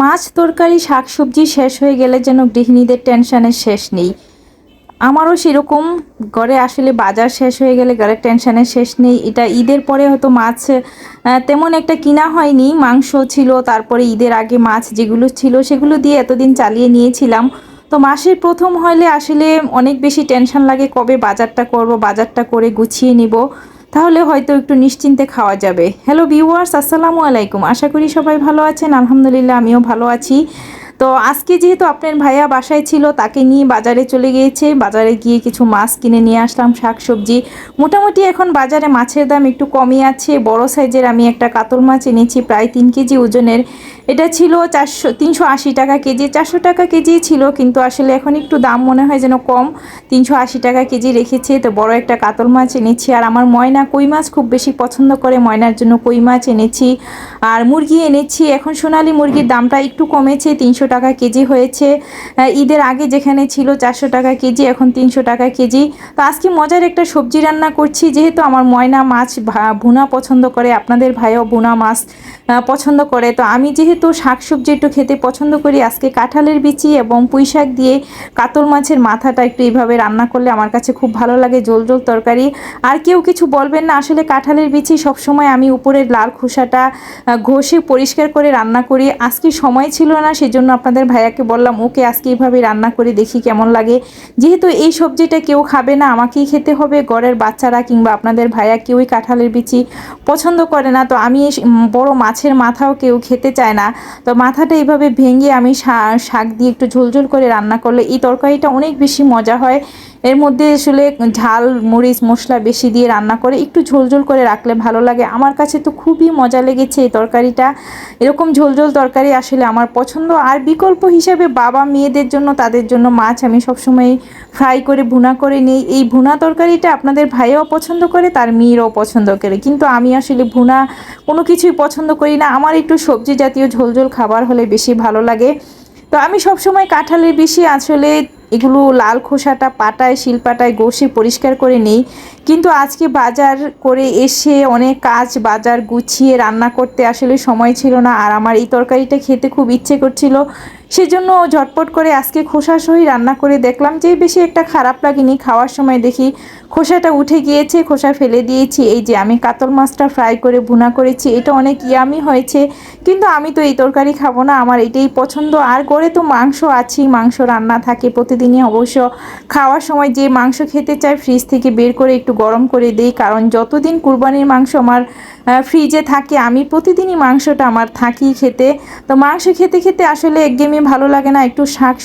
মাছ, তরকারি, শাকসবজি শেষ হয়ে গেলে যেন গৃহিণীদের টেনশানের শেষ নেই। আমারও সেরকম ঘরে আসলে বাজার শেষ হয়ে গেলে ঘরের টেনশানের শেষ নেই। এটা ঈদের পরে হয়তো মাছ তেমন একটা কিনা হয়নি। মাংস ছিল, তারপরে ঈদের আগে মাছ যেগুলো ছিল সেগুলো দিয়ে এতদিন চালিয়ে নিয়েছিলাম। তো মাসের প্রথম হলে আসলে অনেক বেশি টেনশন লাগে, কবে বাজারটা করব, বাজারটা করে গুছিয়ে নিব। তাহলে হয়তো একটু নিশ্চিন্তে খাওয়া যাবে। হ্যালো ভিউয়ার্স আসসালামু আলাইকুম। আশা করি সবাই ভালো আছেন। আলহামদুলিল্লাহ, আমিও ভালো আছি। তো আজকে যেহেতু আপনার ভাইয়া বাসায় ছিল, তাকে নিয়ে বাজারে চলে গিয়েছে। বাজারে গিয়ে কিছু মাছ কিনে নিয়ে আসলাম শাক সবজি মোটামুটি এখন বাজারে মাছের দাম একটু কমই আছে। বড় সাইজের আমি একটা কাতল মাছ এনেছি, প্রায় তিন কেজি ওজনের। এটা ছিল চারশো, তিনশো আশি টাকা কেজি, চারশো টাকা কেজি ছিল, কিন্তু আসলে এখন একটু দাম মনে হয় যেন কম। তিনশো আশি টাকা কেজি রেখেছে, তো বড় একটা কাতল মাছ এনেছি। আর আমার ময়না কই মাছ খুব বেশি পছন্দ করে, ময়নার জন্য কই মাছ এনেছি। আর মুরগি এনেছি। এখন সোনালি মুরগির দামটা একটু কমেছে, তিনশো টাকা কেজি হয়েছে। ঈদের আগে যেখানে ছিল চারশো টাকা কেজি, এখন তিনশো টাকা কেজি। তো আজকে মজার একটা সবজি রান্না করছি, যেহেতু আমার ময়না মাছ ভুনা পছন্দ করে, আপনাদের ভাইও ভুনা মাছ পছন্দ করে। তো আমি যেহেতু শাকসবজি একটু খেতে পছন্দ করি, আজকে কাঁঠালের বিচি এবং পুঁই শাক দিয়ে কাতল মাছের মাথাটা একটু এইভাবে রান্না করলে আমার কাছে খুব ভালো লাগে জোল জোল তরকারি। আর কেউ কিছু বলবেন না, আসলে কাঁঠালের বিচি সবসময় আমি উপরের লাল খোসাটা ঘষে পরিষ্কার করে রান্না করি। আজকে সময় ছিল না, সেজন্য আপনাদের ভাইয়াকে বললাম, ওকে আজকে এইভাবে রান্না করে দেখি কেমন লাগে। যেহেতু এই সবজিটা কেউ খাবে না, আমাকেই খেতে হবে। ঘরের বাচ্চারা কিংবা আপনাদের ভাইয়া কেউই কাঁঠালের বিচি পছন্দ করে না। তো আমি বড় মাছের মাথাও কেউ খেতে চায় না। তো মাথাটা এইভাবে ভেঙে আমি শাক দিয়ে একটু ঝোলঝোল করে রান্না করলে এই তরকারিটা অনেক বেশি মজা হয়। এর মধ্যে আসলে ঝাল, মরিচ, মশলা বেশি দিয়ে রান্না করে একটু ঝোলঝোল করে রাখলে ভালো লাগে। আমার কাছে তো খুবই মজা লেগেছে এই তরকারিটা, এরকম ঝোলঝোল তরকারি আসলে আমার পছন্দ। আর বিকল্প হিসেবে বাবা মেয়েদের জন্য, তাদের জন্য মাছ আমি সবসময় ফ্রাই করে, ভুনা করে নিই। এই ভুনা তরকারিটা আপনাদের ভাইও পছন্দ করে, তার মেয়েরাও পছন্দ করে। কিন্তু আমি আসলে ভুনা কোনো কিছুই পছন্দ করি না। আমার একটু সবজি জাতীয় ঝোলঝোল খাবার হলে বেশি ভালো লাগে। তো আমি সবসময় কাঁঠালের বেশি আসলে এগুলো লাল খোসাটা পাটায়, শিলপাটায় ঘষে পরিষ্কার করে নেই। কিন্তু আজকে বাজার করে এসে অনেক কাজ, বাজার গুছিয়ে রান্না করতে আসলে সময় ছিল না। আর আমার এই তরকারিটা খেতে খুব ইচ্ছে করছিল। সেজন্য ঝটপট করে আজকে খোসা সহি রান্না করে দেখলাম যে বেশি একটা খারাপ লাগেনি। খাওয়ার সময় দেখি খোসাটা উঠে গিয়েছে, খোসা ফেলে দিয়েছি। এই যে আমি কাতল মাছটা ফ্রাই করে ভুনা করেছি, এটা অনেক ইয়ামি হয়েছে। কিন্তু আমি তো এই তরকারি খাব না, আমার এটাই পছন্দ। আর করে তো মাংস আছেই, মাংস রান্না থাকে প্রতিদিনই অবশ্য খাওয়ার সময় যে মাংস খেতে চাই ফ্রিজ থেকে বের করে একটু গরম করে দিই। কারণ যতদিন কুরবানির মাংস আমার ফ্রিজে থাকে, আমি প্রতিদিনই মাংসটা আমার থাকি খেতে। তো মাংস খেতে খেতে আসলে একঘেয়েমি ভালো লাগে না, একটু শাক